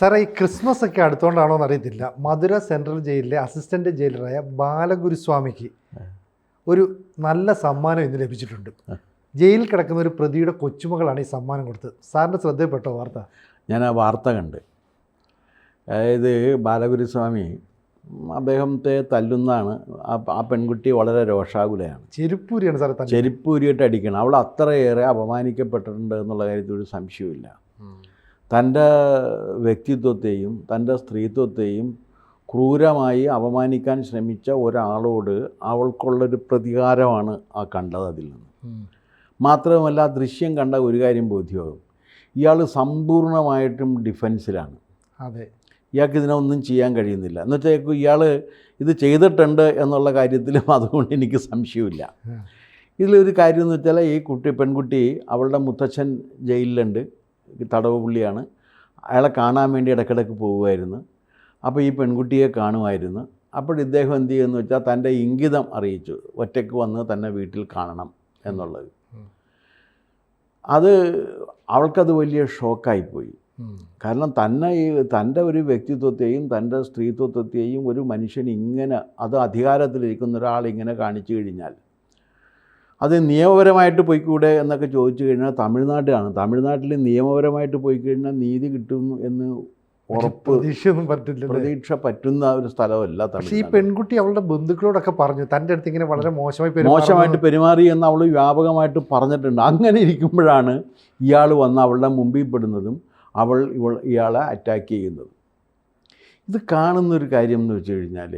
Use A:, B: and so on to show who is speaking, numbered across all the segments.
A: സാറേ ഈ ക്രിസ്മസ് ഒക്കെ അടുത്തോണ്ടാണോ എന്ന് അറിയത്തില്ല മധുര സെൻട്രൽ ജയിലിലെ അസിസ്റ്റന്റ് ജയിലറായ ബാലഗുരുസ്വാമിക്ക് ഒരു നല്ല സമ്മാനം ഇന്ന് ലഭിച്ചിട്ടുണ്ട്. ജയിലിൽ കിടക്കുന്ന ഒരു പ്രതിയുടെ കൊച്ചുമകളാണ് ഈ സമ്മാനം കൊടുത്തത്. സാറിന്റെ ശ്രദ്ധയിൽപ്പെട്ടോ വാർത്ത?
B: ഞാൻ ആ വാർത്ത കണ്ട്. അതായത് ബാലഗുരുസ്വാമി അദ്ദേഹത്തെ തല്ലുന്നതാണ്. ആ പെൺകുട്ടി വളരെ രോഷാകുലയാണ്.
A: ചെരുപ്പൂരിയാണ് സാറേ തന്നെ
B: അടിക്കണം. അവൾ അത്രയേറെ അപമാനിക്കപ്പെട്ടിട്ടുണ്ട് എന്നുള്ള കാര്യത്തിൽ ഒരു സംശയമില്ല തന്റെ വ്യക്തിത്വത്തെയും തന്റെ സ്ത്രീത്വത്തെയും ക്രൂരമായി അപമാനിക്കാൻ ശ്രമിച്ച ഒരാളോട് അവൾക്കുള്ളൊരു പ്രതികാരമാണ് ആ കണ്ടത് അതിൽ നിന്ന്. മാത്രവുമല്ല ദൃശ്യം കണ്ട ഒരു കാര്യം ബോധ്യമാകും. ഇയാൾ സമ്പൂർണമായിട്ടും ഡിഫൻസിലാണ്.
A: അതെ.
B: ഇയാൾക്ക് ഇതിനൊന്നും ചെയ്യാൻ കഴിയുന്നില്ല. എന്നുവെച്ചാൽ ഇയാൾ ഇത് ചെയ്തിട്ടുണ്ട് എന്നുള്ള കാര്യത്തിലും അതുകൊണ്ട് എനിക്ക് സംശയമില്ല. ഇതിലൊരു കാര്യം എന്ന് വെച്ചാൽ ഈ കുട്ടി പെൺകുട്ടി അവളുടെ മുത്തച്ഛൻ ജയിലിലുണ്ട്. തടവ് പുള്ളിയാണ്. അയാളെ കാണാൻ വേണ്ടി ഇടയ്ക്കിടയ്ക്ക് പോകുമായിരുന്നു. അപ്പോൾ ഈ പെൺകുട്ടിയെ കാണുമായിരുന്നു. അപ്പോൾ ഇദ്ദേഹം എന്ത് ചെയ്യുമെന്ന് വെച്ചാൽ തന്റെ ഇംഗിതം അറിയിച്ചു. ഒറ്റയ്ക്ക് വന്ന് തന്നെ വീട്ടിൽ കാണണം എന്നുള്ളത്. അത് അവൾക്കത് വലിയ ഷോക്കായിപ്പോയി കാരണം തന്നെ ഈ തന്റെ ഒരു വ്യക്തിത്വത്തെയും തന്റെ സ്ത്രീത്വത്തെയും ഒരു മനുഷ്യൻ ഇങ്ങനെ അത് അധികാരത്തിലിരിക്കുന്ന ഒരാൾ ഇങ്ങനെ കാണിച്ചു കഴിഞ്ഞാൽ അത് നിയമപരമായിട്ട് പോയിക്കൂടെ എന്നൊക്കെ ചോദിച്ചു കഴിഞ്ഞാൽ തമിഴ്നാട്ടിലാണ്. തമിഴ്നാട്ടിൽ നിയമപരമായിട്ട് പോയി കഴിഞ്ഞാൽ നീതി കിട്ടുന്നു എന്ന് ഉറപ്പ്
A: പ്രതീക്ഷയൊന്നും പറ്റില്ല
B: പ്രതീക്ഷ പറ്റുന്ന ഒരു സ്ഥലമല്ല
A: പക്ഷേ ഈ പെൺകുട്ടി അവളുടെ ബന്ധുക്കളോടൊക്കെ പറഞ്ഞു. തന്റെ അടുത്ത് ഇങ്ങനെ വളരെ മോശമായി.
B: മോശമായിട്ട് പെരുമാറി എന്ന് അവൾ വ്യാപകമായിട്ട് പറഞ്ഞിട്ടുണ്ട്. അങ്ങനെ ഇരിക്കുമ്പോഴാണ് ഇയാൾ വന്ന് അവളുടെ മുമ്പിൽ പെടുന്നതും അവൾ ഇവൾ ഇയാളെ അറ്റാക്ക് ചെയ്യുന്നതും. ഇത് കാണുന്നൊരു കാര്യം എന്ന് വെച്ച് കഴിഞ്ഞാൽ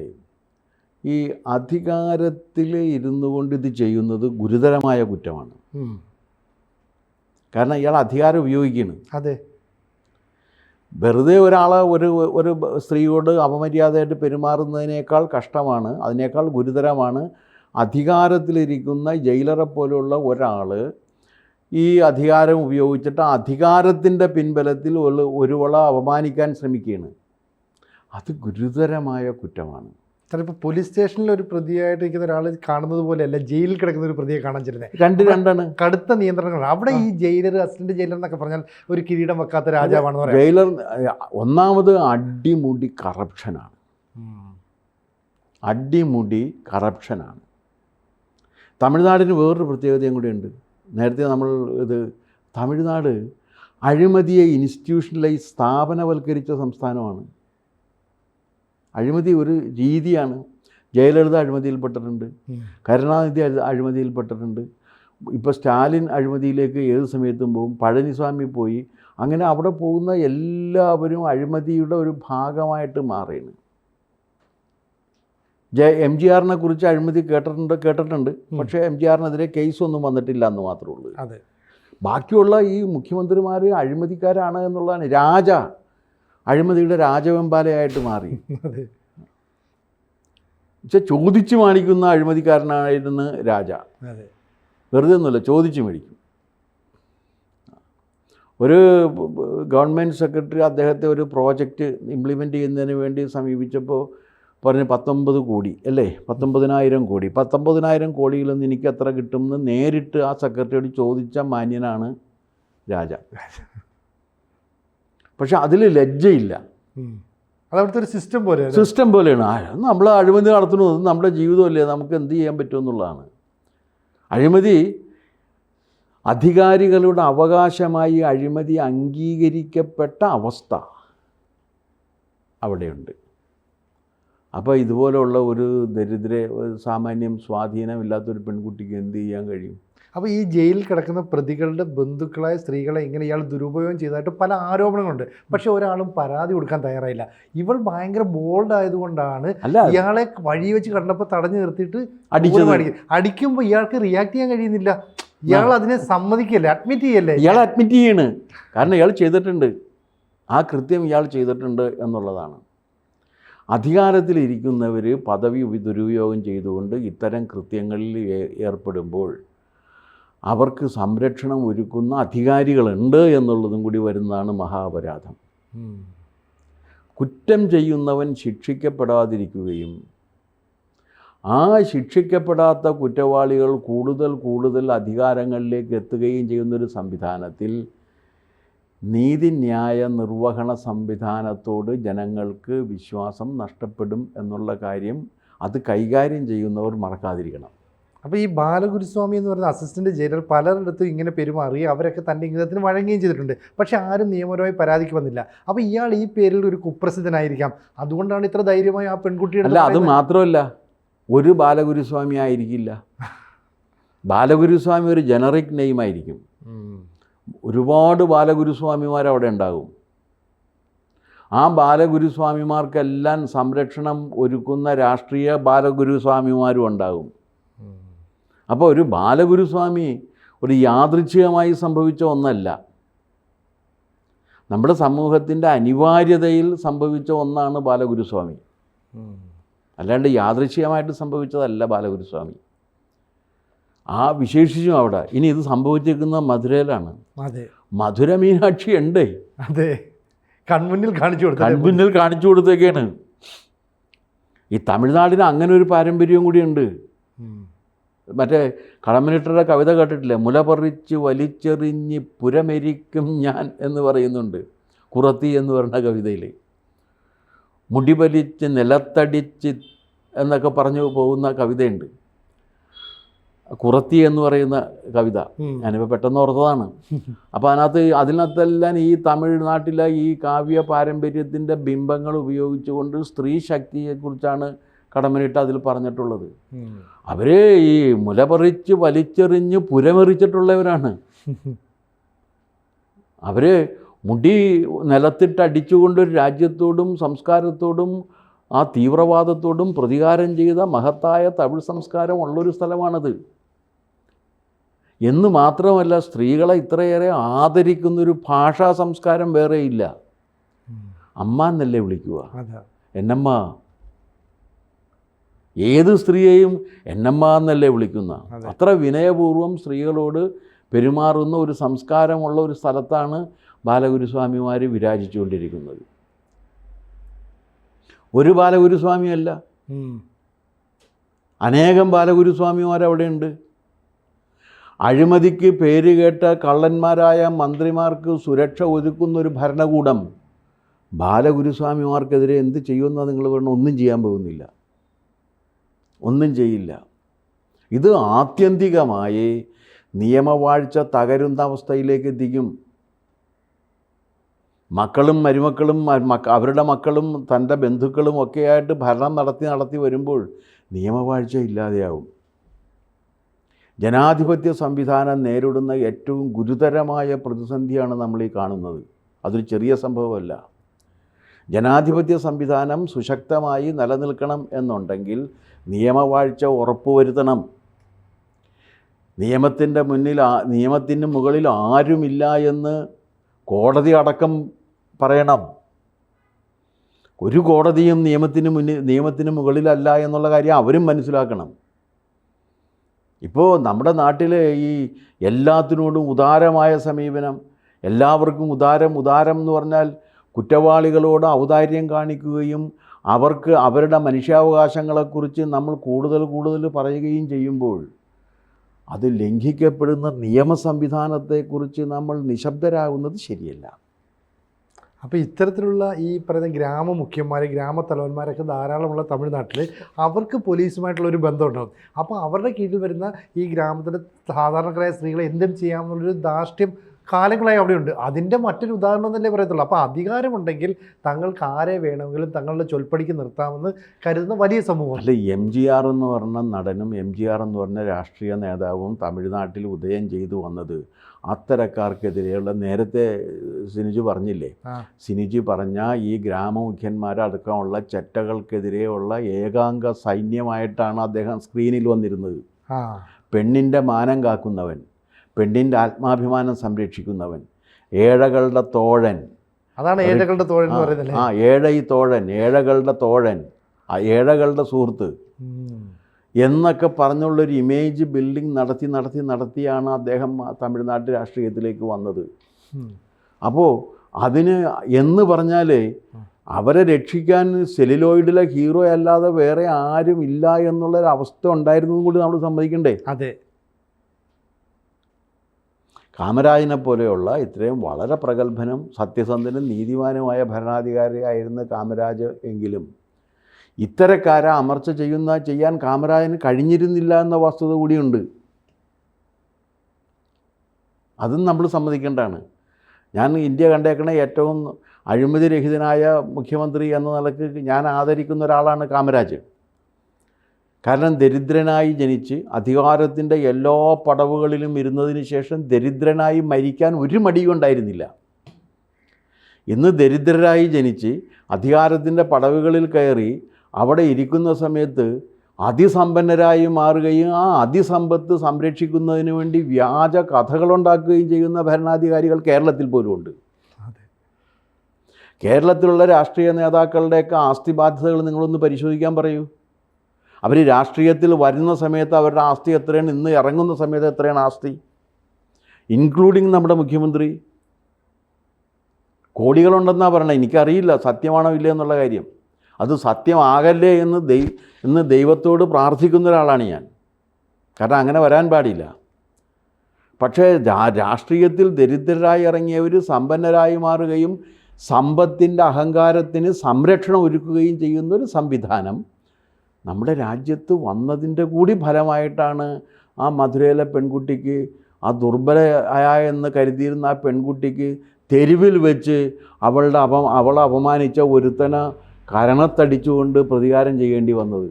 B: ഈ അധികാരത്തിൽ ഇരുന്നു കൊണ്ട് ഇത് ചെയ്യുന്നത് ഗുരുതരമായ കുറ്റമാണ്. കാരണം ഇയാൾ അധികാരം ഉപയോഗിക്കുകയാണ്.
A: അതെ.
B: വെറുതെ ഒരാളെ ഒരു ഒരു സ്ത്രീയോട് അപമര്യാദയായിട്ട് പെരുമാറുന്നതിനേക്കാൾ കഷ്ടമാണ് അതിനേക്കാൾ ഗുരുതരമാണ് അധികാരത്തിലിരിക്കുന്ന ജയിലറെ പോലുള്ള ഒരാൾ ഈ അധികാരം ഉപയോഗിച്ചിട്ട് അധികാരത്തിന്റെ പിൻബലത്തിൽ ഒരു ഒരുവളെ അപമാനിക്കാൻ ശ്രമിക്കുകയാണ്. അത് ഗുരുതരമായ കുറ്റമാണ്.
A: ചിലപ്പോൾ പോലീസ് സ്റ്റേഷനിൽ ഒരു പ്രതിയായിട്ട് ഇരിക്കുന്ന ഒരാൾ കാണുന്നത് പോലെയല്ല ജയിലിൽ കിടക്കുന്ന ഒരു പ്രതിയെ കാണാൻ ചെല്ലുന്നത്
B: രണ്ട് രണ്ടാണ്.
A: കടുത്ത നിയന്ത്രണങ്ങൾ അവിടെ ഈ ജയിലർ അസിസ്റ്റന്റ് ജയിലർ എന്നൊക്കെ പറഞ്ഞാൽ ഒരു കിരീടം വെക്കാത്ത രാജാവാണെന്ന് പറയാം.
B: ജയിലർ ഒന്നാമത് അടിമുടി കറപ്ഷനാണ് അടിമുടി കറപ്ഷനാണ് തമിഴ്നാടിന് വേറൊരു പ്രത്യേകതയും കൂടിയുണ്ട്. നേരത്തെ നമ്മൾ ഇത് തമിഴ്നാട് അഴിമതിയെ ഇൻസ്റ്റിറ്റ്യൂഷണലൈസ് സ്ഥാപനവൽക്കരിച്ച സംസ്ഥാനമാണ്. അഴിമതി ഒരു രീതിയാണ്. ജയലളിത അഴിമതിയിൽപ്പെട്ടിട്ടുണ്ട്. കരുണാനിധി അഴി- അഴിമതിയിൽപ്പെട്ടിട്ടുണ്ട്. ഇപ്പോൾ സ്റ്റാലിൻ അഴിമതിയിലേക്ക് ഏത് സമയത്തും പോകും. പഴനിസ്വാമി പോയി. അങ്ങനെ അവിടെ പോകുന്ന എല്ലാവരും അഴിമതിയുടെ ഒരു ഭാഗമായിട്ട് മാറിയാണ്. ജെ എം ജി ആറിനെ കുറിച്ച് അഴിമതി കേട്ടിട്ടുണ്ട് കേട്ടിട്ടുണ്ട്. പക്ഷേ എം ജി ആറിനെതിരെ കേസൊന്നും വന്നിട്ടില്ല എന്ന് മാത്രമേ ഉള്ളൂ.
A: അതെ.
B: ബാക്കിയുള്ള ഈ മുഖ്യമന്ത്രിമാർ അഴിമതിക്കാരാണ് എന്നുള്ളതാണ് രാജ അഴിമതിയുടെ രാജവെമ്പാലയായിട്ട് മാറി.
A: അതെ.
B: പക്ഷെ ചോദിച്ചു മാണിക്കുന്ന അഴിമതിക്കാരനായിരുന്നു രാജ. വെറുതെ ഒന്നുമില്ല ചോദിച്ചു മേടിക്കും. ഒരു ഗവൺമെന്റ് സെക്രട്ടറി അദ്ദേഹത്തെ ഒരു പ്രോജക്റ്റ് ഇംപ്ലിമെന്റ് ചെയ്യുന്നതിന് വേണ്ടി സമീപിച്ചപ്പോൾ പറഞ്ഞ് പത്തൊമ്പത് കോടി അല്ലേ? പത്തൊമ്പതിനായിരം കോടി. പത്തൊമ്പതിനായിരം കോടിയിൽ നിന്ന് എനിക്ക് എത്ര കിട്ടുമെന്ന് നേരിട്ട് ആ സെക്രട്ടറിയോട് ചോദിച്ച മാന്യനാണ് രാജ. പക്ഷെ അതിൽ ലജ്ജയില്ല.
A: അതവിടുത്തെ അത് ഒരു സിസ്റ്റം പോലെ
B: സിസ്റ്റം പോലെയാണ്. ആ, നമ്മൾ അഴിമതി നടത്തുന്നത് നമ്മുടെ ജീവിതമല്ലേ? നമുക്ക് എന്ത് ചെയ്യാൻ പറ്റുമെന്നുള്ളതാണ് അഴിമതി അധികാരികളുടെ അവകാശമായി അഴിമതി അംഗീകരിക്കപ്പെട്ട അവസ്ഥ അവിടെയുണ്ട്. അപ്പോൾ ഇതുപോലെയുള്ള ഒരു ദരിദ്ര സാമാന്യം സ്വാധീനമില്ലാത്തൊരു പെൺകുട്ടിക്ക് എന്ത് ചെയ്യാൻ കഴിയും?
A: അപ്പോൾ ഈ ജയിലിൽ കിടക്കുന്ന പ്രതികളുടെ ബന്ധുക്കളായ സ്ത്രീകളെ ഇങ്ങനെ ഇയാൾ ദുരുപയോഗം ചെയ്തതായിട്ട് പല ആരോപണങ്ങളുണ്ട്. പക്ഷെ ഒരാളും പരാതി കൊടുക്കാൻ തയ്യാറായില്ല. ഇവൾ ഭയങ്കര ബോൾഡ് ആയതുകൊണ്ടാണ് ഇയാളെ വഴി വെച്ച് കണ്ടപ്പോൾ തടഞ്ഞു നിർത്തിയിട്ട് അടിക്കും. അടിക്കുമ്പോൾ ഇയാൾക്ക് റിയാക്ട് ചെയ്യാൻ കഴിയുന്നില്ല. ഇയാൾ അതിനെ സമ്മതിക്കല്ലേ. അഡ്മിറ്റ് ചെയ്യല്ലേ?
B: ഇയാൾ അഡ്മിറ്റ് ചെയ്യാണ്. കാരണം ഇയാൾ ചെയ്തിട്ടുണ്ട്. ആ കൃത്യം ഇയാൾ ചെയ്തിട്ടുണ്ട് എന്നുള്ളതാണ്. അധികാരത്തിലിരിക്കുന്നവർ പദവി ദുരുപയോഗം ചെയ്തുകൊണ്ട് ഇത്തരം കൃത്യങ്ങളിൽ ഏർപ്പെടുമ്പോൾ അവർക്ക് സംരക്ഷണം ഒരുക്കുന്ന അധികാരികളുണ്ട് എന്നുള്ളതും കൂടി വരുന്നതാണ് മഹാപരാധം. കുറ്റം ചെയ്യുന്നവൻ ശിക്ഷിക്കപ്പെടാതിരിക്കുകയും ആ ശിക്ഷിക്കപ്പെടാത്ത കുറ്റവാളികൾ കൂടുതൽ കൂടുതൽ അധികാരങ്ങളിലേക്ക് എത്തുകയും ചെയ്യുന്നൊരു സംവിധാനത്തിൽ നീതിന്യായ നിർവഹണ സംവിധാനത്തോട് ജനങ്ങൾക്ക് വിശ്വാസം നഷ്ടപ്പെടും എന്നുള്ള കാര്യം അത് കൈകാര്യം ചെയ്യുന്നവർ മറക്കാതിരിക്കണം.
A: അപ്പോൾ ഈ ബാലഗുരുസ്വാമി എന്ന് പറയുന്ന അസിസ്റ്റന്റ് ജയിലർ പലരിടത്തും ഇങ്ങനെ പെരുമാറി അവരൊക്കെ തന്റെ ഇംഗിതത്തിന് വഴങ്ങുകയും ചെയ്തിട്ടുണ്ട്. പക്ഷേ ആരും നിയമപരമായി പരാതിക്ക് വന്നില്ല. അപ്പോൾ ഇയാൾ ഈ പേരിൽ ഒരു കുപ്രസിദ്ധനായിരിക്കാം. അതുകൊണ്ടാണ് ഇത്ര ധൈര്യമായി ആ പെൺകുട്ടിയുടെ
B: അല്ല അത് മാത്രമല്ല ഒരു ബാലഗുരുസ്വാമി ആയിരിക്കില്ല. ബാലഗുരുസ്വാമി ഒരു ജനറിക് നെയിം ആയിരിക്കും. ഒരുപാട് ബാലഗുരുസ്വാമിമാർ അവിടെ ഉണ്ടാകും. ആ ബാലഗുരുസ്വാമിമാർക്കെല്ലാം സംരക്ഷണം ഒരുക്കുന്ന രാഷ്ട്രീയ ബാലഗുരുസ്വാമിമാരും ഉണ്ടാകും. അപ്പോൾ ഒരു ബാലഗുരുസ്വാമി ഒരു യാദൃച്ഛികമായി സംഭവിച്ച ഒന്നല്ല. നമ്മുടെ സമൂഹത്തിന്റെ അനിവാര്യതയിൽ സംഭവിച്ച ഒന്നാണ് ബാലഗുരുസ്വാമി. അല്ലാണ്ട് യാദൃച്ഛികമായിട്ട് സംഭവിച്ചതല്ല ബാലഗുരുസ്വാമി ആ വിശേഷിച്ചും അവിടെ. ഇനി ഇത് സംഭവിച്ചിരിക്കുന്ന മധുരയിലാണ്.
A: അതെ.
B: മധുര മീനാക്ഷി ഉണ്ട്.
A: അതെ. കൺമുന്നിൽ കാണിച്ചു കൊടുത്തു
B: കൺമുന്നിൽ കാണിച്ചു കൊടുത്തേക്കാണ്. ഈ തമിഴ്നാടിന് അങ്ങനെ ഒരു പാരമ്പര്യവും കൂടിയുണ്ട്. മറ്റേ കടമ്മനിട്ടരുടെ കവിത കേട്ടിട്ടില്ലേ? മുല പറിച്ച് വലിച്ചെറിഞ്ഞ് പുരമെരിക്കും ഞാൻ എന്ന് പറയുന്നുണ്ട്. കുറത്തി എന്ന് പറയുന്ന കവിതയിൽ മുടി വലിച്ച് നിലത്തടിച്ച് എന്നൊക്കെ പറഞ്ഞു പോകുന്ന കവിതയുണ്ട്. കുറത്തി എന്ന് പറയുന്ന കവിത. ഞാനിപ്പോൾ പെട്ടെന്ന് ഓർത്തതാണ്. അപ്പോൾ അതിനകത്ത് അതിനകത്തെല്ലാം ഈ തമിഴ്നാട്ടിലെ ഈ കാവ്യ പാരമ്പര്യത്തിന്റെ ബിംബങ്ങൾ ഉപയോഗിച്ചുകൊണ്ട് സ്ത്രീ ശക്തിയെക്കുറിച്ചാണ് കടമനിട്ട് അതിൽ പറഞ്ഞിട്ടുള്ളത്. അവർ ഈ മുലപറിച്ച് വലിച്ചെറിഞ്ഞ് പുരമെറിച്ചിട്ടുള്ളവരാണ്. അവർ മുടി നിലത്തിട്ട് അടിച്ചുകൊണ്ട് ഒരു രാജ്യത്തോടും സംസ്കാരത്തോടും ആ തീവ്രവാദത്തോടും പ്രതികാരം ചെയ്ത മഹത്തായ തമിഴ് സംസ്കാരം ഉള്ളൊരു സ്ഥലമാണത്. എന്ന് മാത്രമല്ല സ്ത്രീകളെ ഇത്രയേറെ ആദരിക്കുന്നൊരു ഭാഷാ സംസ്കാരം വേറെയില്ല. അമ്മ എന്നല്ലേ വിളിക്കുക. എന്നമ്മ ഏത് സ്ത്രീയെയും എന്നമ്മ എന്നല്ലേ വിളിക്കുന്ന? അത്ര വിനയപൂർവം സ്ത്രീകളോട് പെരുമാറുന്ന ഒരു സംസ്കാരമുള്ള ഒരു സ്ഥലത്താണ് ബാലഗുരുസ്വാമിമാർ വിരാജിച്ചുകൊണ്ടിരിക്കുന്നത്. ഒരു ബാലഗുരുസ്വാമിയല്ല. അനേകം ബാലഗുരുസ്വാമിമാർ അവിടെയുണ്ട്. അഴിമതിക്ക് പേര് കേട്ട കള്ളന്മാരായ മന്ത്രിമാർക്ക് സുരക്ഷ ഒരുക്കുന്ന ഒരു ഭരണകൂടം ബാലഗുരുസ്വാമിമാർക്കെതിരെ എന്ത് ചെയ്യുമെന്നാണ് നിങ്ങൾ പറഞ്ഞാൽ ഒന്നും ചെയ്യാൻ പോകുന്നില്ല. ഒന്നും ചെയ്യില്ല. ഇത് ആത്യന്തികമായി നിയമവാഴ്ച തകരുന്ന അവസ്ഥയിലേക്ക് എത്തിക്കും. മക്കളും മരുമക്കളും അവരുടെ മക്കളും തന്റെ ബന്ധുക്കളും ഒക്കെയായിട്ട് ഭരണം നടത്തി നടത്തി വരുമ്പോൾ നിയമവാഴ്ച ഇല്ലാതെയാവും. ജനാധിപത്യ സംവിധാനം നേരിടുന്ന ഏറ്റവും ഗുരുതരമായ പ്രതിസന്ധിയാണ് നമ്മൾ ഈ കാണുന്നത്. അതൊരു ചെറിയ സംഭവമല്ല. ജനാധിപത്യ സംവിധാനം സുശക്തമായി നിലനിൽക്കണം എന്നുണ്ടെങ്കിൽ നിയമവാഴ്ച ഉറപ്പുവരുത്തണം. നിയമത്തിന്റെ മുന്നിൽ നിയമത്തിന് മുകളിൽ ആരുമില്ല എന്ന് കോടതി അടക്കം പറയണം. ഒരു കോടതിയും നിയമത്തിന് മുന്നിൽ നിയമത്തിന് മുകളിലല്ല എന്നുള്ള കാര്യം അവരും മനസ്സിലാക്കണം. ഇപ്പോൾ നമ്മുടെ നാട്ടിലെ ഈ എല്ലാത്തിനോടും ഉദാരമായ സമീപനം എല്ലാവർക്കും ഉദാരം ഉദാരം എന്ന് പറഞ്ഞാൽ കുറ്റവാളികളോട് ഔദാര്യം കാണിക്കുകയും അവർക്ക് അവരുടെ മനുഷ്യാവകാശങ്ങളെക്കുറിച്ച് നമ്മൾ കൂടുതൽ കൂടുതൽ പറയുകയും ചെയ്യുമ്പോൾ അത് ലംഘിക്കപ്പെടുന്ന നിയമ സംവിധാനത്തെക്കുറിച്ച് നമ്മൾ നിശബ്ദരാകുന്നത് ശരിയല്ല.
A: അപ്പോൾ ഇത്തരത്തിലുള്ള ഈ പറയുന്ന ഗ്രാമ മുഖ്യന്മാർ ഗ്രാമത്തലവന്മാരൊക്കെ ധാരാളമുള്ള തമിഴ്നാട്ടിൽ അവർക്ക് പോലീസുമായിട്ടുള്ള ഒരു ബന്ധം ബന്ധമുണ്ടാകും അപ്പോൾ അവരുടെ കീഴിൽ വരുന്ന ഈ ഗ്രാമത്തിലെ സാധാരണക്കാരായ സ്ത്രീകളെ എന്തും ചെയ്യാമെന്നുള്ളൊരു ധാർഷ്ട്യം കാലങ്ങളായി അവിടെയുണ്ട്. അതിന്റെ മറ്റൊരു ഉദാഹരണം എന്നല്ലേ പറയത്തുള്ളൂ. അപ്പോൾ അധികാരമുണ്ടെങ്കിൽ തങ്ങൾക്ക് ആരെ വേണമെങ്കിലും തങ്ങളുടെ ചൊൽപ്പടിക്ക് നിർത്താമെന്ന് കരുതുന്ന വലിയ സമൂഹം.
B: അല്ല എം ജി ആർ എന്ന് പറഞ്ഞ നടനും എം ജി ആർ എന്ന് പറഞ്ഞ രാഷ്ട്രീയ നേതാവും തമിഴ്നാട്ടിൽ ഉദയം ചെയ്തു വന്നത് അത്തരക്കാർക്കെതിരെയുള്ള നേരത്തെ സിനിജു പറഞ്ഞില്ലേ? സിനിജു പറഞ്ഞ ഈ ഗ്രാമമുഖ്യന്മാരടക്കമുള്ള ചെറ്റകൾക്കെതിരെയുള്ള ഏകാംഗ സൈന്യമായിട്ടാണ് അദ്ദേഹം സ്ക്രീനിൽ വന്നിരുന്നത്. പെണ്ണിന്റെ മാനം കാക്കുന്നവൻ. പെണ്ണിന്റെ ആത്മാഭിമാനം സംരക്ഷിക്കുന്നവൻ. ഏഴകളുടെ തോഴൻ.
A: അതാണ് ഏഴകളുടെ തോഴൻ എന്ന് പറയുന്നത്
B: ആ ഏഴൈ തോഴൻ ഏഴകളുടെ തോഴൻ ആ ഏഴകളുടെ സുഹൃത്ത്. എന്നൊക്കെ പറഞ്ഞുള്ളൊരു ഇമേജ് ബിൽഡിംഗ് നടത്തി നടത്തി നടത്തിയാണ് അദ്ദേഹം തമിഴ്നാട് രാഷ്ട്രീയത്തിലേക്ക് വന്നത്. അപ്പോൾ അതിന് എന്ന് പറഞ്ഞാൽ അവരെ രക്ഷിക്കാൻ സെലിലോയിഡിലെ ഹീറോ അല്ലാതെ വേറെ ആരും ഇല്ല എന്നുള്ളൊരവസ്ഥ ഉണ്ടായിരുന്നതും കൂടി നമ്മൾ സമ്മതിക്കണ്ടേ?
A: അതെ.
B: കാമരാജിനെ പോലെയുള്ള ഇത്രയും വളരെ പ്രഗത്ഭനും സത്യസന്ധനും നീതിമാനുമായ ഭരണാധികാരിയായിരുന്നു കാമരാജ് എങ്കിലും ഇത്തരക്കാരെ അമർച്ച ചെയ്യുന്ന ചെയ്യാൻ കാമരാജന് കഴിഞ്ഞിരുന്നില്ല എന്ന വസ്തുത കൂടിയുണ്ട്. അതും നമ്മൾ സമ്മതിക്കേണ്ടതാണ്. ഞാൻ ഇന്ത്യ കണ്ടേക്കണ ഏറ്റവും അഴിമതിരഹിതനായ മുഖ്യമന്ത്രി എന്ന നിലയ്ക്ക് ഞാൻ ആദരിക്കുന്ന ഒരാളാണ് കാമരാജ്. കാരണം ദരിദ്രനായി ജനിച്ച് അധികാരത്തിന്റെ എല്ലാ പടവുകളിലും ഇരുന്നതിന് ശേഷം ദരിദ്രനായി മരിക്കാൻ ഒരു മടിയും ഉണ്ടായിരുന്നില്ല. ഇന്ന് ദരിദ്രരായി ജനിച്ച് അധികാരത്തിന്റെ പടവുകളിൽ കയറി അവിടെ ഇരിക്കുന്ന സമയത്ത് അതിസമ്പന്നരായി മാറുകയും ആ അതിസമ്പത്ത് സംരക്ഷിക്കുന്നതിന് വേണ്ടി വ്യാജ കഥകളുണ്ടാക്കുകയും ചെയ്യുന്ന ഭരണാധികാരികൾ കേരളത്തിൽ പോലും ഉണ്ട്. കേരളത്തിലുള്ള രാഷ്ട്രീയ നേതാക്കളുടെയൊക്കെ ആസ്തി ബാധ്യതകൾ നിങ്ങളൊന്ന് പരിശോധിക്കാൻ പറയൂ. അവർ രാഷ്ട്രീയത്തിൽ വരുന്ന സമയത്ത് അവരുടെ ആസ്തി എത്രയാണ്? ഇന്ന് ഇറങ്ങുന്ന സമയത്ത് എത്രയാണ് ആസ്തി? ഇൻക്ലൂഡിങ് നമ്മുടെ മുഖ്യമന്ത്രി. കോടികളുണ്ടെന്നാണ് പറയണത് എനിക്കറിയില്ല. സത്യമാണോ ഇല്ല എന്നുള്ള കാര്യം. അത് സത്യമാകല്ലേ എന്ന് ദൈ എന്ന് ദൈവത്തോട് പ്രാർത്ഥിക്കുന്ന ഒരാളാണ് ഞാൻ. കാരണം അങ്ങനെ വരാൻ പാടില്ല. പക്ഷേ രാഷ്ട്രീയത്തിൽ ദരിദ്രരായി ഇറങ്ങിയവർ സമ്പന്നരായി മാറുകയും സമ്പത്തിന്റെ അഹങ്കാരത്തിന് സംരക്ഷണം ഒരുക്കുകയും ചെയ്യുന്നൊരു സംവിധാനം നമ്മുടെ രാജ്യത്ത് വന്നതിന്റെ കൂടി ഫലമായിട്ടാണ് ആ മധുരയിലെ പെൺകുട്ടിക്ക് ആ ദുർബലയായ എന്ന് കരുതിയിരുന്ന ആ പെൺകുട്ടിക്ക് തെരുവിൽ വെച്ച് അവളുടെ അപ അവളെ അപമാനിച്ച ഒരുത്തന കരണത്തടിച്ചുകൊണ്ട് പ്രതികാരം ചെയ്യേണ്ടി വന്നത്.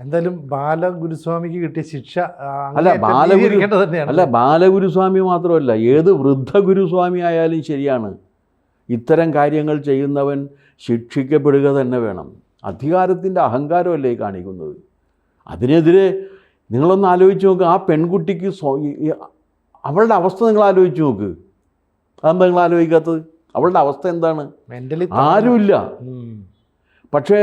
A: എന്തായാലും ബാലഗുരുസ്വാമിക്ക് കിട്ടിയ ശിക്ഷ
B: അല്ല, ബാലഗുരു- അല്ല ബാലഗുരുസ്വാമി മാത്രമല്ല ഏത് വൃദ്ധഗുരുസ്വാമി ആയാലും ശരിയാണ്. ഇത്തരം കാര്യങ്ങൾ ചെയ്യുന്നവൻ ശിക്ഷിക്കപ്പെടുക തന്നെ വേണം. അധികാരത്തിന്റെ അഹങ്കാരമല്ലേ കാണിക്കുന്നത്? അതിനെതിരെ നിങ്ങളൊന്ന് ആലോചിച്ച് നോക്ക്. ആ പെൺകുട്ടിക്ക് അവളുടെ അവസ്ഥ നിങ്ങൾ ആലോചിച്ച് നോക്ക്. അതെന്താ നിങ്ങൾ ആലോചിക്കാത്തത്? അവളുടെ അവസ്ഥ എന്താണ്?
A: മെന്റലി
B: ആരുമില്ല. പക്ഷേ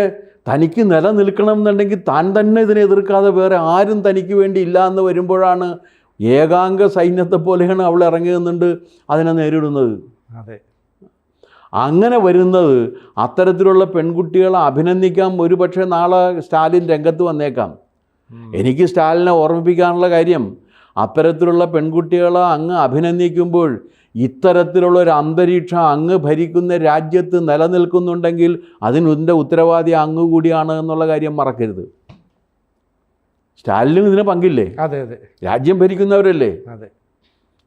B: തനിക്ക് നിലനിൽക്കണം എന്നുണ്ടെങ്കിൽ താൻ തന്നെ ഇതിനെ എതിർക്കാതെ വേറെ ആരും തനിക്ക് വേണ്ടി ഇല്ല എന്ന് വരുമ്പോഴാണ് ഏകാംഗ സൈന്യത്തെ പോലെയാണ് അവൾ ഇറങ്ങി നിന്നുണ്ട് അതിനെ നേരിടുന്നത്.
A: അതെ.
B: അങ്ങനെ വരുന്നത് അത്തരത്തിലുള്ള പെൺകുട്ടികളെ അഭിനന്ദിക്കാൻ ഒരുപക്ഷെ നാളെ സ്റ്റാലിൻ രംഗത്ത് വന്നേക്കാം. എനിക്ക് സ്റ്റാലിനെ ഓർമ്മിപ്പിക്കാനുള്ള കാര്യം അത്തരത്തിലുള്ള പെൺകുട്ടികളെ അങ്ങ് അഭിനന്ദിക്കുമ്പോൾ ഇത്തരത്തിലുള്ള ഒരു അന്തരീക്ഷം അങ്ങ് ഭരിക്കുന്ന രാജ്യത്ത് നിലനിൽക്കുന്നുണ്ടെങ്കിൽ അതിന്റെ ഉത്തരവാദി അങ്ങ് കൂടിയാണ് എന്നുള്ള കാര്യം മറക്കരുത്. സ്റ്റാലിനും ഇതിന് പങ്കില്ലേ?
A: അതെ അതെ.
B: രാജ്യം ഭരിക്കുന്നവരല്ലേ?
A: അതെ.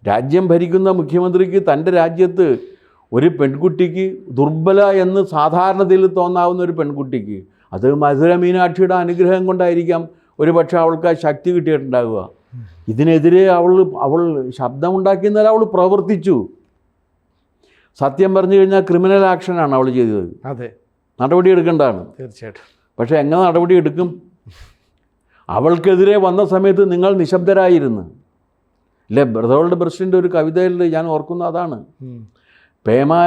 B: രാജ്യം ഭരിക്കുന്ന മുഖ്യമന്ത്രിക്ക് തന്റെ രാജ്യത്ത് ഒരു പെൺകുട്ടിക്ക് ദുർബല എന്ന് സാധാരണതയിൽ തോന്നാവുന്ന ഒരു പെൺകുട്ടിക്ക് അത് മധുര മീനാക്ഷിയുടെ അനുഗ്രഹം കൊണ്ടായിരിക്കാം ഒരു പക്ഷേ അവൾക്ക് ആ ശക്തി കിട്ടിയിട്ടുണ്ടാവുക. ഇതിനെതിരെ അവൾ അവൾ ശബ്ദമുണ്ടാക്കിയെന്നാൽ അവൾ പ്രവർത്തിച്ചു. സത്യം പറഞ്ഞു കഴിഞ്ഞാൽ ക്രിമിനൽ ആക്ഷനാണ് അവൾ ചെയ്തത്.
A: അതെ.
B: നടപടി എടുക്കേണ്ടതാണ്.
A: തീർച്ചയായിട്ടും.
B: പക്ഷേ എങ്ങനെ നടപടി എടുക്കും? അവൾക്കെതിരെ വന്ന സമയത്ത് നിങ്ങൾ നിശബ്ദരായിരുന്നു. അല്ലേ ബ്രദോൾഡ് പ്രസിഡന്റ് ഒരു കവിതയിൽ ഞാൻ ഓർക്കുന്ന അതാണ്. പേമാ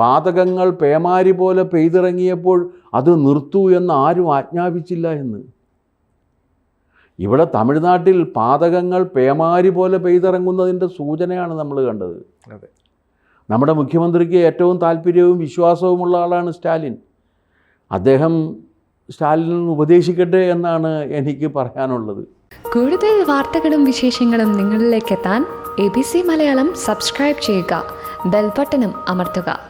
B: പാതകങ്ങൾ പേമാരി പോലെ പെയ്തിറങ്ങിയപ്പോൾ അത് നിർത്തൂ എന്ന് ആരും ആജ്ഞാപിച്ചില്ല എന്ന്. ഇവിടെ തമിഴ്നാട്ടിൽ പാതകങ്ങൾ പേമാരി പോലെ പെയ്തിറങ്ങുന്നതിന്റെ സൂചനയാണ് നമ്മൾ കണ്ടത്.
A: അതെ.
B: നമ്മുടെ മുഖ്യമന്ത്രിക്ക് ഏറ്റവും താല്പര്യവും വിശ്വാസവുമുള്ള ആളാണ് സ്റ്റാലിൻ. അദ്ദേഹം സ്റ്റാലിനെ ഉപദേശിക്കട്ടെ എന്നാണ് എനിക്ക് പറയാനുള്ളത്.
C: കൂടുതൽ വാർത്തകളും വിശേഷങ്ങളും നിങ്ങളിലേക്ക് എത്താൻ A B C Malayalam subscribe ചെയ്യുക. ബെൽബട്ടനും അമർത്തുക.